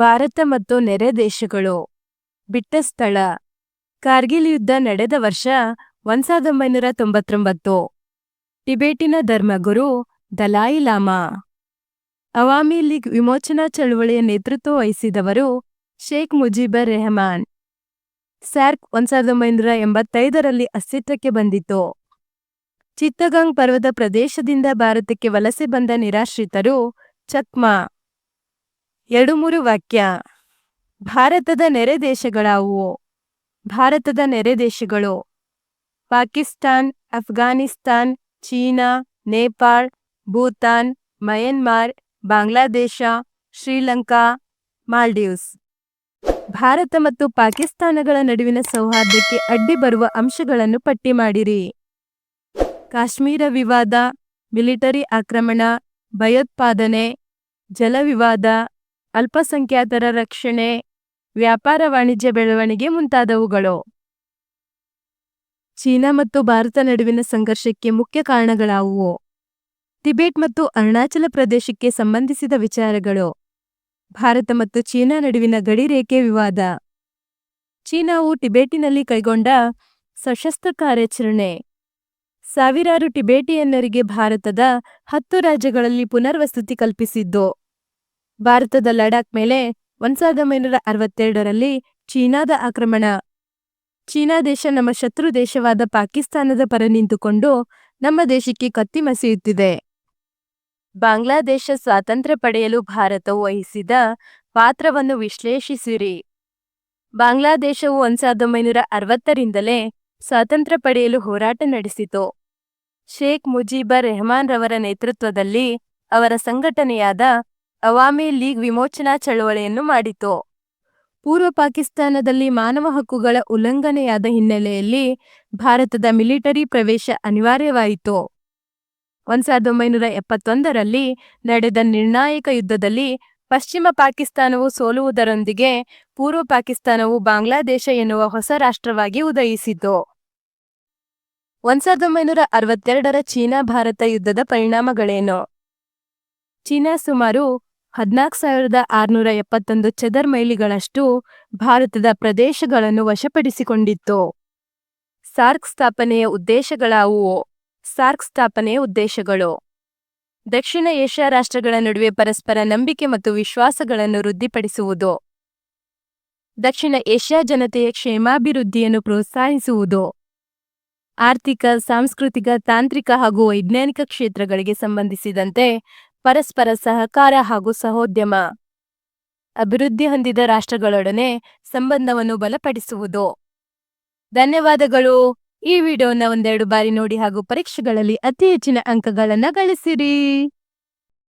ಭಾರತ ಮತ್ತು ನೆರೆ ದೇಶಗಳು. ಬಿಟ್ಟ ಸ್ಥಳ. ಕಾರ್ಗಿಲ್ ಯುದ್ಧ ನಡೆದ ವರ್ಷ ಒಂದ್ ಸಾವಿರದ ಒಂಬೈನೂರ ತೊಂಬತ್ತೊಂಬತ್ತು. ಟಿಬೇಟಿನ ಧರ್ಮಗುರು ದಲಾಯಿ ಲಾಮಾ. ಅವಾಮಿ ಲೀಗ್ ವಿಮೋಚನಾ ಚಳವಳಿಯ ನೇತೃತ್ವ ವಹಿಸಿದವರು ಶೇಖ್ ಮುಜೀಬರ್ ರೆಹಮಾನ್. ಸ್ಯಾರ್ಕ್ ಒಂದ್ ಸಾವಿರದ ಒಂಬೈನೂರ ಎಂಬತ್ತೈದರಲ್ಲಿ ಅಸ್ತಿತ್ವಕ್ಕೆ ಬಂದಿತು ಚಿತ್ತಗಾಂಗ್ ಪರ್ವತ ಪ್ರದೇಶದಿಂದ ಭಾರತಕ್ಕೆ ವಲಸೆ ಬಂದ ನಿರಾಶ್ರಿತರು ಚಕ್ಮಾ. ಎರಡು ಮೂರು ವಾಕ್ಯ. ಭಾರತದ ನೆರೆ ದೇಶಗಳಾವುವು? ಭಾರತದ ನೆರೆ ದೇಶಗಳು. Pakistan, Afghanistan, China, Nepal, Bhutan, Myanmar, Bangladesh, Sri Lanka, Maldives. Bharat ಮತ್ತು ಪಾಕಿಸ್ತಾನಗಳ ನಡುವಿನ ಸೌಹಾರ್ದಕ್ಕೆ ಅಡ್ಡಿ ಬರುವ ಅಂಶಗಳನ್ನು ಪಟ್ಟಿ ಮಾಡಿರಿ. ಕಾಶ್ಮೀರ ವಿವಾದ, ಮಿಲಿಟರಿ ಆಕ್ರಮಣ, ಭಯೋತ್ಪಾದನೆ ಜಲ ವಿವಾದ ಅಲ್ಪಸಂಖ್ಯಾತರ ರಕ್ಷಣೆ, ವ್ಯಾಪಾರ ವಾಣಿಜ್ಯ ಬೆಳವಣಿಗೆ ಮುಂತಾದವುಗಳು. ಚೀನಾ ಮತ್ತು ಭಾರತ ನಡುವಿನ ಸಂಘರ್ಷಕ್ಕೆ ಮುಖ್ಯ ಕಾರಣಗಳಾವುವು? ಟಿಬೆಟ್ ಮತ್ತು ಅರುಣಾಚಲ ಪ್ರದೇಶಕ್ಕೆ ಸಂಬಂಧಿಸಿದ ವಿಚಾರಗಳು. ಭಾರತ ಮತ್ತು ಚೀನಾ ನಡುವಿನ ಗಡಿರೇಖೆ ವಿವಾದ. ಚೀನಾವು ಟಿಬೇಟಿನಲ್ಲಿ ಕೈಗೊಂಡ ಸಶಸ್ತ್ರ ಕಾರ್ಯಾಚರಣೆ. ಸಾವಿರಾರು ಟಿಬೇಟಿಯನ್ನರಿಗೆ ಭಾರತದ ಹತ್ತು ರಾಜ್ಯಗಳಲ್ಲಿ ಪುನರ್ವಸತಿ ಕಲ್ಪಿಸಿದ್ದು. ಭಾರತದ ಲಡಾಖ್ ಮೇಲೆ ಒಂದ್ ಸಾವಿರದ ಒಂಬೈನೂರ ಅರವತ್ತೆರಡರಲ್ಲಿ ಚೀನಾದ ಆಕ್ರಮಣ. ಚೀನಾ ದೇಶ ನಮ್ಮ ಶತ್ರು ದೇಶವಾದ ಪಾಕಿಸ್ತಾನದ ಪರ ನಿಂತುಕೊಂಡು ನಮ್ಮ ದೇಶಕ್ಕೆ ಕತ್ತಿ ಮಸಿಯುತ್ತಿದೆ. ಬಾಂಗ್ಲಾದೇಶ ಸ್ವಾತಂತ್ರ್ಯ ಪಡೆಯಲು ಭಾರತವು ವಹಿಸಿದ ಪಾತ್ರವನ್ನು ವಿಶ್ಲೇಷಿಸಿರಿ. ಬಾಂಗ್ಲಾದೇಶವು ಒಂದ್ ಸಾವಿರದ ಒಂಬೈನೂರ ಅರವತ್ತರಿಂದಲೇ ಸ್ವಾತಂತ್ರ್ಯ ಪಡೆಯಲು ಹೋರಾಟ ನಡೆಸಿತು. ಶೇಖ್ ಮುಜೀಬರ್ ರೆಹಮಾನ್ ರವರ ನೇತೃತ್ವದಲ್ಲಿ ಅವರ ಸಂಘಟನೆಯಾದ ಅವಾಮಿ ಲೀಗ್ ವಿಮೋಚನಾ ಚಳವಳಿಯನ್ನು ಮಾಡಿತು. ಪೂರ್ವ ಪಾಕಿಸ್ತಾನದಲ್ಲಿ ಮಾನವ ಹಕ್ಕುಗಳ ಉಲ್ಲಂಘನೆಯಾದ ಹಿನ್ನೆಲೆಯಲ್ಲಿ ಭಾರತದ ಮಿಲಿಟರಿ ಪ್ರವೇಶ ಅನಿವಾರ್ಯವಾಯಿತು. ಒಂದು ಸಾವಿರದ ಒಂಬೈನೂರ ಎಪ್ಪತ್ತೊಂದರಲ್ಲಿ ನಡೆದ ನಿರ್ಣಾಯಕ ಯುದ್ಧದಲ್ಲಿ ಪಶ್ಚಿಮ ಪಾಕಿಸ್ತಾನವು ಸೋಲುವುದರೊಂದಿಗೆ ಪೂರ್ವ ಪಾಕಿಸ್ತಾನವು ಬಾಂಗ್ಲಾದೇಶ ಎನ್ನುವ ಹೊಸ ರಾಷ್ಟ್ರವಾಗಿ ಉದಯಿಸಿತು. ಒಂದು ಸಾವಿರದ ಒಂಬೈನೂರ ಅರವತ್ತೆರಡರ ಚೀನಾ ಭಾರತ ಯುದ್ಧದ ಪರಿಣಾಮಗಳೇನು? ಚೀನಾ ಸುಮಾರು ಹದಿನಾಲ್ಕು ಸಾವಿರದ ಆರುನೂರ ಎಪ್ಪತ್ತೊಂದು ಚದರ್ ಮೈಲಿಗಳಷ್ಟು ಭಾರತದ ಪ್ರದೇಶಗಳನ್ನು ವಶಪಡಿಸಿಕೊಂಡಿತ್ತು. ಸಾರ್ಕ್ ಸ್ಥಾಪನೆಯ ಉದ್ದೇಶಗಳಾವುವು? ಸಾರ್ಕ್ ಸ್ಥಾಪನೆಯ ಉದ್ದೇಶಗಳು. ದಕ್ಷಿಣ ಏಷ್ಯಾ ರಾಷ್ಟ್ರಗಳ ನಡುವೆ ಪರಸ್ಪರ ನಂಬಿಕೆ ಮತ್ತು ವಿಶ್ವಾಸಗಳನ್ನು ವೃದ್ಧಿಪಡಿಸುವುದು. ದಕ್ಷಿಣ ಏಷ್ಯಾ ಜನತೆಯ ಕ್ಷೇಮಾಭಿವೃದ್ಧಿಯನ್ನು ಪ್ರೋತ್ಸಾಹಿಸುವುದು. ಆರ್ಥಿಕ, ಸಾಂಸ್ಕೃತಿಕ, ತಾಂತ್ರಿಕ ಹಾಗೂ ವೈಜ್ಞಾನಿಕ ಕ್ಷೇತ್ರಗಳಿಗೆ ಸಂಬಂಧಿಸಿದಂತೆ ಪರಸ್ಪರ ಸಹಕಾರ ಹಾಗೂ ಸಹೋದ್ಯಮ ಅಭಿವೃದ್ಧಿ ಹೊಂದಿದ ರಾಷ್ಟ್ರಗಳೊಡನೆ ಸಂಬಂಧವನ್ನು ಬಲಪಡಿಸುವುದು. ಧನ್ಯವಾದಗಳು. ಈ ವಿಡಿಯೋನ ಒಂದೆರಡು ಬಾರಿ ನೋಡಿ ಹಾಗೂ ಪರೀಕ್ಷೆಗಳಲ್ಲಿ ಅತಿ ಹೆಚ್ಚಿನ ಅಂಕಗಳನ್ನ ಗಳಿಸಿರಿ.